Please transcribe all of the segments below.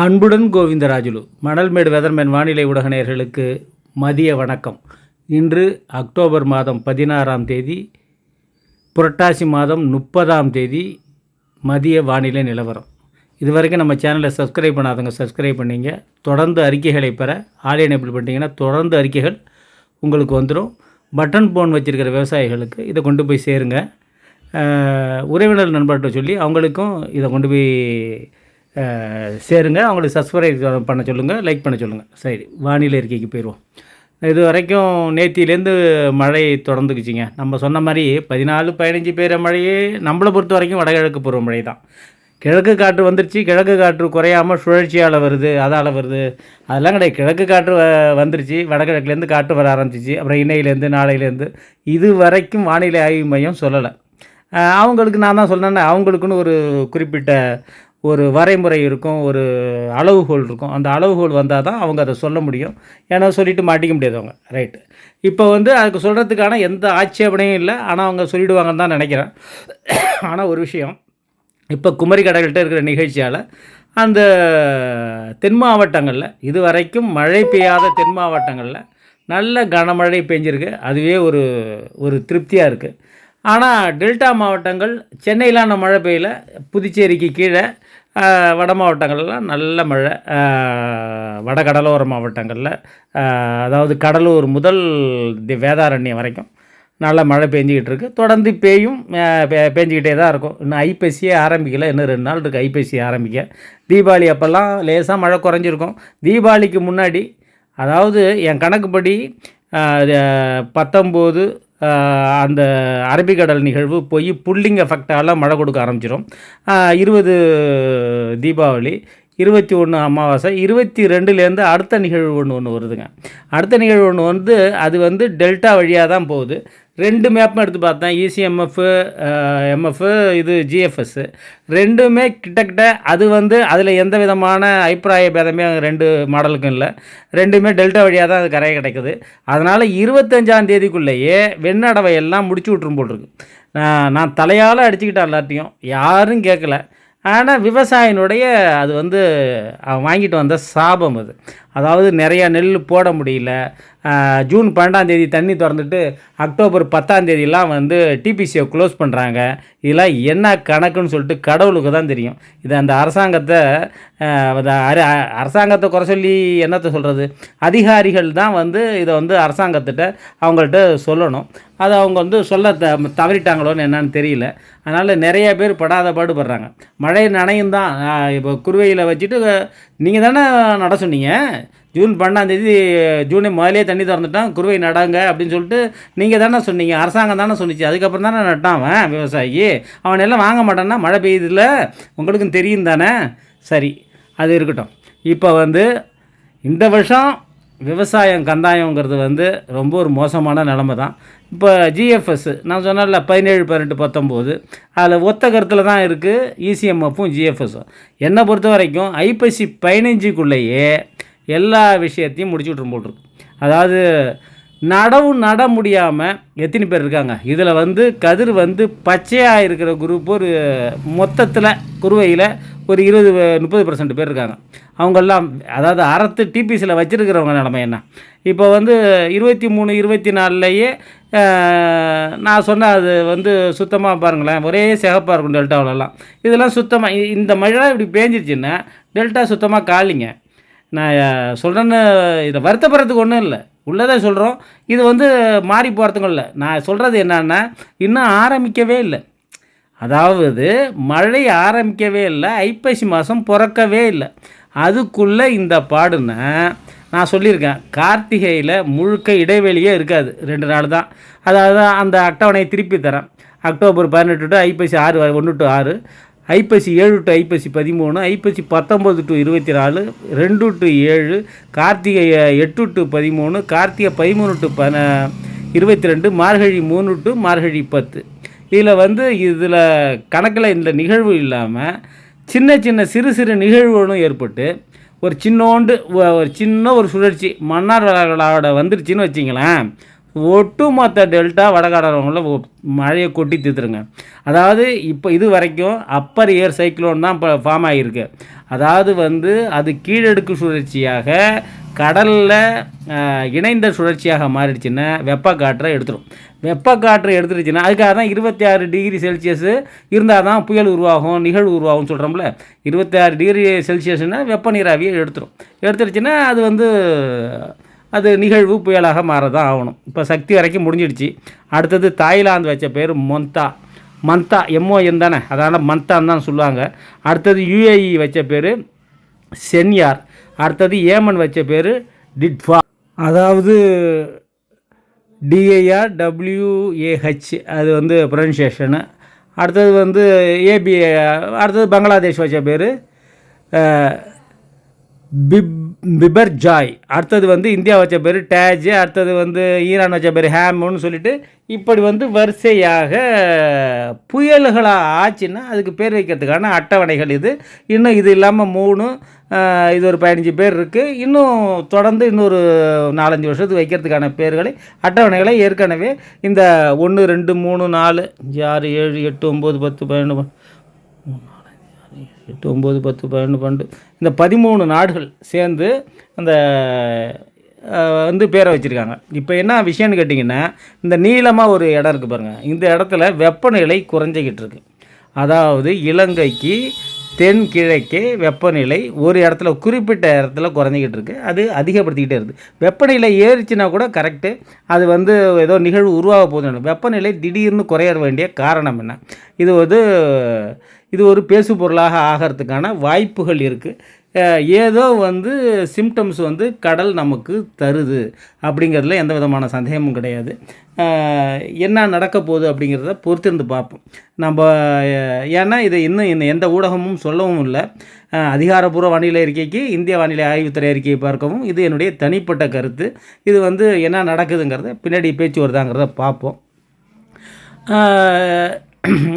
அன்புடன் கோவிந்தராஜுலு மணல்மேடு வெதர்மேன் வானிலை உடகநேயர்களுக்கு மதிய வணக்கம். இன்று அக்டோபர் மாதம் பதினாறாம் தேதி புரட்டாசி மாதம் முப்பதாம் தேதி மதிய வானிலை நிலவரம். இதுவரைக்கும் நம்ம சேனலை சப்ஸ்கிரைப் பண்ணாதவங்க சப்ஸ்கிரைப் பண்ணிங்க. தொடர்ந்து அறிக்கைகளை பெற ஆல் எனேபிள் பண்ணிட்டீங்கன்னா தொடர்ந்து அறிக்கைகள் உங்களுக்கு வந்துடும். பட்டன் ஃபோன் வச்சுருக்கிற விவசாயிகளுக்கு இதை கொண்டு போய் சேருங்க. உறவினர் நண்பர்கிட்ட சொல்லி அவங்களுக்கும் இதை கொண்டு போய் சேருங்க. அவங்களுக்கு சப்ஸ்கிரைப் பண்ண சொல்லுங்கள் லைக் பண்ண சொல்லுங்கள் சரி வானிலை இருக்கைக்கு போயிடுவோம் இது வரைக்கும் நேத்தியிலேருந்து மழை தொடர்ந்துக்குச்சிங்க. நம்ம சொன்ன மாதிரி பதினாலு பதினஞ்சு பேர மழையே நம்மளை பொறுத்த வரைக்கும் வடகிழக்கு பருவமழை தான். கிழக்கு காற்று வந்துருச்சு கிழக்கு காற்று குறையாமல் சுழற்சியால் வருது அதால் வருது. அதெல்லாம் கிடையாது. கிழக்கு காற்று வ- வந்துருச்சு வடகிழக்குலேருந்து காற்று வர ஆரம்பிச்சிச்சு அப்புறம் இன்னையிலேருந்து நாளையிலேருந்து. இது வரைக்கும் வானிலை ஆய்வு மையம் சொல்லலை. அவங்களுக்கு நான் தான் சொன்னேன்னா அவங்களுக்குன்னு ஒரு குறிப்பிட்ட ஒரு வரைமுறை இருக்கும் ஒரு அளவுகோல் இருக்கும். அந்த அளவுகோல் வந்தால் தான் அவங்க அதை சொல்ல முடியும். ஏன்னா சொல்லிட்டு மாட்டிக்க முடியாது அவங்க. ரைட்டு இப்போ வந்து அதுக்கு சொல்கிறதுக்கான எந்த ஆட்சேபனையும் இல்லை. ஆனால் அவங்க சொல்லிடுவாங்கன்னு தான் நினைக்கிறேன். ஆனால் ஒரு விஷயம் இப்போ குமரி கடைகள்கிட்ட இருக்கிற நிகழ்ச்சியால் அந்த தென் மாவட்டங்களில் இது வரைக்கும் மழை பெய்யாத தென் மாவட்டங்களில் நல்ல கனமழை பெஞ்சிருக்கு. அதுவே ஒரு ஒரு திருப்தியாக இருக்குது ஆனால் டெல்டா மாவட்டங்கள் சென்னையிலான மழை பெய்யல புதுச்சேரிக்கு கீழே வட மாவட்டங்கள்லாம் நல்ல மழை. வட கடலோர மாவட்டங்களில் அதாவது கடலூர் முதல் தி- வேதாரண்யம் வரைக்கும் நல்ல மழை பெஞ்சிக்கிட்டு இருக்குது தொடர்ந்து பெய்யும் அஹ், பெஞ்சிக்கிட்டே தான் இருக்கும். இன்னும் ஐப்பசியே ஆரம்பிக்கல. இன்னும் ரெண்டு நாள் இருக்குது ஐப்பசி ஆரம்பிக்க. தீபாவளி அப்போல்லாம் லேசாக மழை குறைஞ்சிருக்கும். தீபாவளிக்கு முன்னாடி அதாவது என் கணக்குப்படி பத்தொம்போது அந்த அரபிக்கடல் நிகழ்வு போய் புல்லிங் எஃபெக்டால் மழை கொடுக்க ஆரம்பிச்சிடும் இருபது தீபாவளி இருபத்தி ஒன்று அமாவாசை இருபத்தி ரெண்டுலேருந்து அடுத்த நிகழ்வு ஒன்று ஒன்று வருதுங்க. அடுத்த நிகழ்வு ஒன்று வந்து அது வந்து டெல்டா வழியாக தான் போகுது. ரெண்டு மேப்பும் எடுத்து பார்த்தேன். இசிஎம்எஃப் எம்எஃப் இது ஜிஎஃப்எஸ் ரெண்டுமே கிட்டக்கிட்ட அது வந்து அதில் எந்த விதமான அபிப்பிராய பேதமே ரெண்டு மாடலுக்கும் இல்லை. ரெண்டுமே டெல்டா வழியாக தான் அது கரையை கிடைக்குது. அதனால் இருபத்தஞ்சாம் தேதிக்குள்ளேயே வெண்ணடவை எல்லாம் முடிச்சு விட்ரும் போட்டிருக்கு நான் நான் தலையால் அடிச்சுக்கிட்டேன் எல்லாத்தையும் யாரும் கேட்கல ஆனால் விவசாயினுடைய அது வந்து அவன் வாங்கிட்டு வந்த சாபம் அது. அதாவது நிறையா நெல் போட முடியல. ஜூன் பன்னெண்டாம் தேதி தண்ணி திறந்துட்டு அக்டோபர் பத்தாம் தேதியெலாம் வந்து டிபிசியை க்ளோஸ் பண்ணுறாங்க இதெல்லாம் என்ன கணக்குன்னு சொல்லிட்டு கடவுளுக்கு தான் தெரியும். இது அந்த அரசாங்கத்தை அரசாங்கத்தை குறை சொல்லி என்னத்தை சொல்கிறது அதிகாரிகள் தான் வந்து இதை வந்து அரசாங்கத்திட்ட அவங்கள்ட்ட சொல்லணும். அதை அவங்க வந்து சொல்ல த தவறிட்டாங்களோன்னு என்னன்னு தெரியல. அதனால் நிறைய பேர் படாத பாடுபடுறாங்க. மழை நனையும் தான். இப்போ குருவையில் வச்சுட்டு நீங்கள் தானே நட சொன்னீங்க? ஜூன் பன்னெண்டாந்தேதி ஜூனை முதலே தண்ணி திறந்துட்டான் குருவை நடாங்க அப்படின்னு சொல்லிட்டு நீங்கள் தானே சொன்னீங்க அரசாங்கம் தானே சொன்னிச்சு. அதுக்கப்புறம் தானே நட்டான் அவன் விவசாயி. அவன் எல்லாம் வாங்க மாட்டான்னா மழை பெய்யுதுல்ல உங்களுக்கும் தெரியும் தானே? சரி அது இருக்கட்டும். இப்போ வந்து இந்த வருஷம் விவசாயம் கந்தாயங்கிறது வந்து ரொம்ப ஒரு மோசமான நிலமை தான். இப்போ ஜிஎஃப்எஸ் நான் சொன்னேன்ல பதினேழு பதினெட்டு பத்தொம்போது அதில் ஒத்த கருத்தில் தான் இருக்குது இசிஎம்எஃப்பும் ஜிஎஃப்எஸும் என்னை பொறுத்த வரைக்கும் ஐப்பசி பதினஞ்சுக்குள்ளேயே எல்லா விஷயத்தையும் முடிச்சு விட்ரும் போட்டிருக்கு அதாவது நடவு நட முடியாமல் எத்தனை பேர் இருக்காங்க? இதில் வந்து கதிர் வந்து பச்சையாக இருக்கிற குரூப் ஒரு மொத்தத்தில் குருவையில் ஒரு இருபது முப்பது பர்சன்ட் பேர் இருக்காங்க. அவங்கெல்லாம் அதாவது அறத்து டிபிசியில் வச்சுருக்கிறவங்க நிலமை என்ன? இப்போ வந்து இருபத்தி மூணு இருபத்தி நாலுலேயே நான் சொன்ன அது வந்து சுத்தமாக பாருங்களேன் ஒரே சிகப்பாக இருக்கும் டெல்டாவிலலாம். இதெல்லாம் சுத்தமாக இந்த மழை இப்படி பேஞ்சிருச்சுன்னா டெல்டா சுத்தமாக காலிங்க. நான் சொல்கிறேன்னு இதை வருத்தப்படுறதுக்கு ஒன்றும் இல்லை. உள்ளதே சொல்கிறோம் இது வந்து மாறி போகிறதுக்கும் இல்லை. நான் சொல்கிறது என்னன்னா இன்னும் ஆரம்பிக்கவே இல்லை. அதாவது மழை ஆரம்பிக்கவே இல்லை ஐப்பசி மாதம் பிறக்கவே இல்லை. அதுக்குள்ளே இந்த பாடுன்னு நான் சொல்லியிருக்கேன் கார்த்திகையில் முழுக்க இடைவெளியே இருக்காது. ரெண்டு நாள் தான். அதாவது அந்த அட்டவணையை திருப்பி தரேன். அக்டோபர் பதினெட்டு டு ஐப்பசி ஆறு ஒன்று டு ஆறு. ஐப்பசி ஏழு டு ஐப்பசி பதிமூணு ஐப்பசி பத்தொம்பது டு இருபத்தி நாலு ரெண்டு டு ஏழு கார்த்திகை எட்டு டு பதிமூணு கார்த்திகை பதிமூணு டு பன இருபத்தி ரெண்டு மார்கழி மூணு டு மார்கழி பத்து. இதில் வந்து இதில் கணக்கில் இந்த நிகழ்வு இல்லாமல் சின்ன சின்ன சிறு சிறு நிகழ்வுகளும் ஏற்பட்டு ஒரு சின்னோண்டு ஒரு சின்ன ஒரு சுழற்சி மன்னார் வளைகுடாவோட வந்துருச்சுன்னு வச்சிங்களேன். ஒட்டுமொத்த டெல்டா வடகாடுறவங்கள மழையை கொட்டி தீர்த்துருங்க. அதாவது இப்போ இது வரைக்கும் அப்பர் ஏர் சைக்ளோன் தான் இப்போ ஃபார்ம் ஆகியிருக்கு அதாவது வந்து அது கீழடுக்கு சுழற்சியாக கடலில் இணைந்த சுழற்சியாக மாறிடுச்சுன்னா வெப்பக்காற்றை எடுத்துடும் வெப்பக்காற்று எடுத்துருச்சுன்னா அதுக்காக தான் இருபத்தி ஆறு டிகிரி செல்சியஸு இருந்தால் தான் புயல் உருவாகும் நிகழ்வு உருவாகும் சொல்கிறோம்ல இருபத்தி ஆறு டிகிரி செல்சியஸ்னால் வெப்ப நீராவியை எடுத்துடும் எடுத்துருச்சுன்னா அது வந்து அது நிகழ்வு புயலாக மாறதான் ஆகணும். இப்போ சக்தி வரைக்கும் முடிஞ்சிடுச்சு. அடுத்தது தாய்லாந்து வச்ச பேர் மொந்தா மந்தா எம்ஓஎன் தானே. அதனால் மந்தான்னு தான் சொல்லுவாங்க. அடுத்தது யுஏஇ வச்ச பேர் சென்யார். அடுத்தது ஏமன் வச்ச பேர் டிட்ஃபா அதாவது டிஏஆர் டபிள்யூஏஹெச் அது வந்து ப்ரொனன்சியேஷனு அடுத்தது வந்து ஏபி அடுத்தது பங்களாதேஷ் வச்ச பேர் பிப் பிபர் ஜாய். அடுத்தது வந்து இந்தியா வச்ச பேர் டேஜ் அடுத்தது வந்து ஈரான் வச்ச பேர் ஹேமுன்னு சொல்லிட்டு இப்படி வந்து வரிசையாக புயல்களாக ஆச்சுன்னா அதுக்கு பேர் வைக்கிறதுக்கான அட்டவணைகள் இது. இன்னும் இது இல்லாமல் மூணு இது ஒரு பதினஞ்சு பேர் இருக்குது இன்னும் தொடர்ந்து இன்னொரு நாலஞ்சு வருஷத்துக்கு வைக்கிறதுக்கான பேர்களை அட்டவணைகளை ஏற்கனவே இந்த ஒன்று ரெண்டு மூணு நாலு அஞ்சு ஆறு ஏழு எட்டு ஒம்பது பத்து பதினொன்று எட்டு ஒம்பது பத்து பன்னெண்டு பன்னெண்டு. இந்த பதிமூணு நாடுகள் சேர்ந்து அந்த வந்து பேரை வச்சுருக்காங்க. இப்போ என்ன விஷயம்னு கேட்டிங்கன்னா இந்த நீளமாக ஒரு இடம் இருக்குது பாருங்கள் இந்த இடத்துல வெப்பநிலை குறைஞ்சிக்கிட்டு இருக்கு. அதாவது இலங்கைக்கு தென்கிழக்கே வெப்பநிலை ஒரு இடத்துல குறிப்பிட்ட இடத்துல குறைஞ்சிக்கிட்டு இருக்குது அது அதிகப்படுத்திக்கிட்டே இருக்குது வெப்பநிலை ஏறிச்சுன்னா கூட கரெக்டு அது வந்து ஏதோ நிகழ்வு உருவாக போகுது வெப்பநிலை திடீர்னு குறைய வேண்டிய காரணம் என்ன? இது வந்து இது ஒரு பேசு பொருளாக ஆகிறதுக்கான வாய்ப்புகள் இருக்குது ஏதோ வந்து சிம்டம்ஸ் வந்து கடல் நமக்கு தருது அப்படிங்கிறதுல எந்த விதமான சந்தேகமும் கிடையாது. என்ன நடக்க போகுது அப்படிங்கிறத பொறுத்திருந்து பார்ப்போம். நம்ம ஏன்னா இதை இன்னும் இன்னும் எந்த ஊடகமும் சொல்லவும் இல்லை. அதிகாரப்பூர்வ வானிலை அறிக்கைக்கு இந்திய வானிலை ஆய்வுத்துறை அறிக்கையை பார்க்கவும் இது என்னுடைய தனிப்பட்ட கருத்து. இது வந்து என்ன நடக்குதுங்கிறத பின்னாடி பேச்சு வருதாங்கிறத பார்ப்போம்.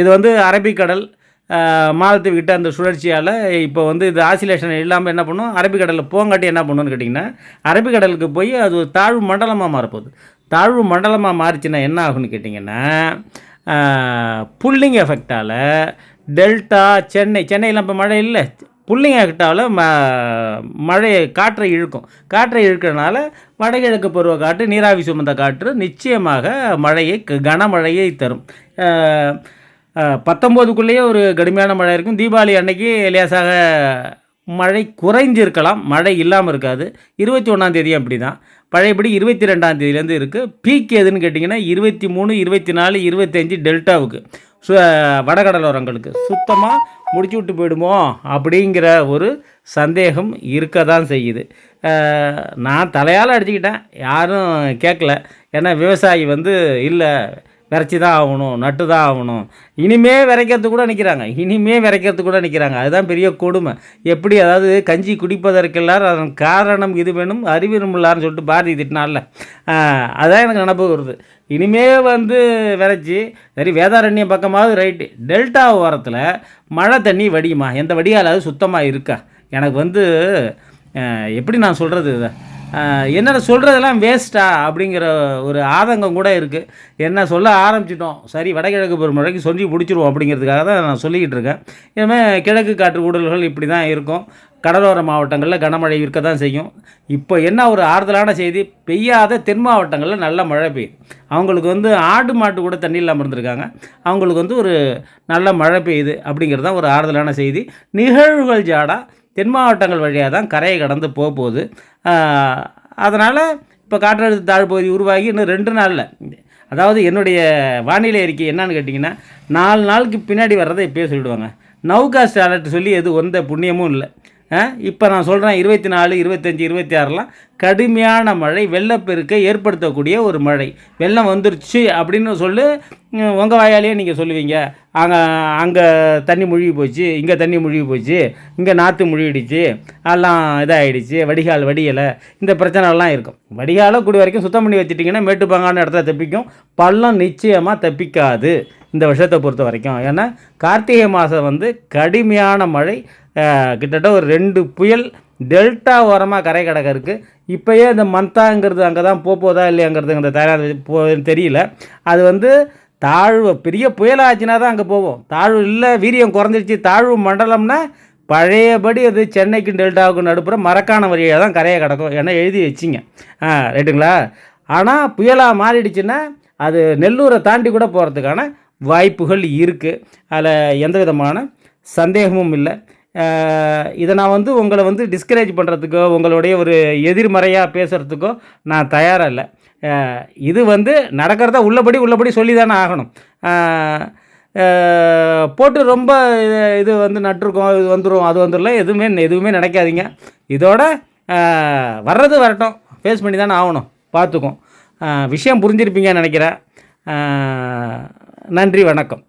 இது வந்து அரபிக்கடல் ஆஹ் அந்த சுழற்சியால் இப்போ வந்து இது ஆசிலேஷன் இல்லாமல் என்ன பண்ணும்? அரபிக்கடலில் போங்காட்டி என்ன பண்ணுன்னு கேட்டிங்கன்னா அரபிக்கடலுக்கு போய் அது ஒரு தாழ்வு மண்டலமாக மாறப்போகுது. தாழ்வு மண்டலமாக மாறிச்சுன்னா என்ன ஆகும்னு கேட்டிங்கன்னா புல்லிங் எஃபெக்டால் டெல்டா சென்னை சென்னையில் இப்போ மழை இல்லை. புல்லிங் எஃபெக்டால் ம மழையை காற்றை இழுக்கும். காற்றை இழுக்கிறனால வடகிழக்கு பருவ காற்று நீராவி சுமந்த காற்று நிச்சயமாக மழையை க- கனமழையை தரும். பத்தொம்போதுக்குள்ளேயே ஒரு கடுமையான மழை இருக்கும். தீபாவளி அன்னைக்கு லேசாக மழை குறைஞ்சிருக்கலாம். மழை இல்லாமல் இருக்காது. இருபத்தி ஒன்றாம் தேதியும் அப்படி தான் பழையபடி இருபத்தி ரெண்டாம் தேதியிலேருந்து இருக்குது பீக் எதுன்னு கேட்டிங்கன்னா இருபத்தி மூணு இருபத்தி நாலு இருபத்தஞ்சி டெல்டாவுக்கு. சு வடகடலோரங்களுக்கு. சுத்தமாக முடிச்சு விட்டு போயிடுமோ அப்படிங்கிற ஒரு சந்தேகம் இருக்க தான் செய்யுது நான் தலையால் அடிச்சுக்கிட்டேன். யாரும் கேட்கல ஏன்னா விவசாயி வந்து இல்லை விரைச்சி தான் ஆகணும் நட்டு தான் ஆகணும். இனிமே விரைக்கிறதுக்கு கூட நிற்கிறாங்க இனிமே விரைக்கிறதுக்கு கூட நிற்கிறாங்க அதுதான் பெரிய கொடுமை. எப்படி அதாவது கஞ்சி குடிப்பதற்கெல்லாம் அதன் காரணம் இது வேணும் அறிவினும் சொல்லிட்டு பாரதி திட்டினால அதான் எனக்கு நினப்பு வருது. இனிமே வந்து விரைச்சி சரி வேதாரண்யம் பக்கமாவது ரைட்டு. டெல்டா ஓரத்தில் மழை தண்ணி வடியுமா? எந்த வடிகாலாவது சுத்தமாக இருக்கா? எனக்கு வந்து எப்படி நான் சொல்கிறது இதை? என்னென்ன சொல்கிறதெல்லாம் வேஸ்ட்டா அப்படிங்கிற ஒரு ஆதங்கம் கூட இருக்குது என்ன சொல்ல ஆரம்பிச்சிட்டோம். சரி வடகிழக்கு பெருமழைக்கு சொல்லி பிடிச்சிருவோம் அப்படிங்கிறதுக்காக தான் நான் சொல்லிக்கிட்டு இருக்கேன். இனிமேல் கிழக்கு காற்று ஊடல்கள் இப்படி தான் இருக்கும். கடலோர மாவட்டங்களில் கனமழை இருக்க தான் செய்யும். இப்போ என்ன ஒரு ஆறுதலான செய்தி? பெய்யாத தென் மாவட்டங்களில் நல்ல மழை பெய்யுது. அவங்களுக்கு வந்து ஆடு மாட்டு கூட தண்ணி இல்லாமல் இருந்திருக்காங்க. அவங்களுக்கு வந்து ஒரு நல்ல மழை பெய்யுது அப்படிங்கிறது தான் ஒரு ஆறுதலான செய்தி. நிகழ்வுகள் ஜாடாக தென் மாவட்டங்கள் வழியாக தான் கரையை கடந்து போக போகுது. அதனால் இப்போ காற்றழுத்த தாழ்பகுதி உருவாகி இன்னும் ரெண்டு நாளில். அதாவது என்னுடைய வானிலை அறிக்கை என்னன்னு கேட்டிங்கன்னா நாலு நாளுக்கு பின்னாடி வர்றதை இப்போயே சொல்லிடுவாங்க. நவுகாஸ்ட் அலர்ட் சொல்லி எது எந்த புண்ணியமும் இல்லை. இப்போ நான் சொல்கிறேன் இருபத்தி நாலு இருபத்தஞ்சி இருபத்தி ஆறுலாம் கடுமையான மழை வெள்ளப்பெருக்கை ஏற்படுத்தக்கூடிய ஒரு மழை. வெள்ளம் வந்துருச்சு அப்படின்னு சொல்லி உங்கள் வாயாலேயே நீங்கள் சொல்லுவீங்க. அங்கே அங்கே தண்ணி முழுகி போச்சு இங்கே தண்ணி முழுகி போச்சு இங்கே நாற்று முழுகிடுச்சு எல்லாம் இதாகிடுச்சு வடிகால் வடியலை இந்த பிரச்சனைலாம் இருக்கும். வடிகாலை கூடி வரைக்கும் சுத்தம் பண்ணி வச்சிட்டிங்கன்னா மேட்டுப்பாங்கான இடத்துல தப்பிக்கும். பள்ளம் நிச்சயமாக தப்பிக்காது. இந்த வருஷத்தை பொறுத்த வரைக்கும். ஏன்னா கார்த்திகை மாதம் வந்து கடுமையான மழை. கிட்டத்தட்ட ஒரு ரெண்டு புயல் டெல்டா ஓரமாக கரை கடக்க இருக்குது இப்போயே இந்த மந்தாங்கிறது அங்கே தான் போக போதா இல்லையாங்கிறது இந்த தயார் போ தெரியல. அது வந்து தாழ்வு பெரிய புயலாச்சுன்னா தான் அங்கே போவோம். தாழ்வு இல்லை வீரியம் குறைஞ்சிருச்சு. தாழ்வு மண்டலம்னா பழையபடி அது சென்னைக்கும் டெல்டாவுக்கும் நடுப்புற மரக்கான வழியாக தான் கரையை கிடக்கும் ஏன்னா எழுதி வச்சிங்க. ஆ ரைட்டுங்களா? ஆனால் புயலாக மாறிடுச்சுன்னா அது நெல்லூரை தாண்டி கூட போகிறதுக்கான வாய்ப்புகள் இருக்குது அதில் எந்த விதமான சந்தேகமும் இல்லை. இதை நான் வந்து உங்களை வந்து டிஸ்கரேஜ் பண்ணுறதுக்கோ உங்களுடைய ஒரு எதிர்மறையாக பேசுகிறதுக்கோ நான் தயாராக இல்லை. இது வந்து நடக்கிறதா உள்ளபடி உள்ளபடி சொல்லி தானே ஆகணும் போட்டு ரொம்ப இது- வந்து நட்டுருக்கோம் இது வந்துடும் அது வந்துடல எதுவுமே எதுவுமே நினைக்காதீங்க. இதோட வர்றது வரட்டும். ஃபேஸ் பண்ணி தானே ஆகணும் பார்த்துக்கும் விஷயம் புரிஞ்சிருப்பீங்கன்னு நினைக்கிறேன். நன்றி வணக்கம்.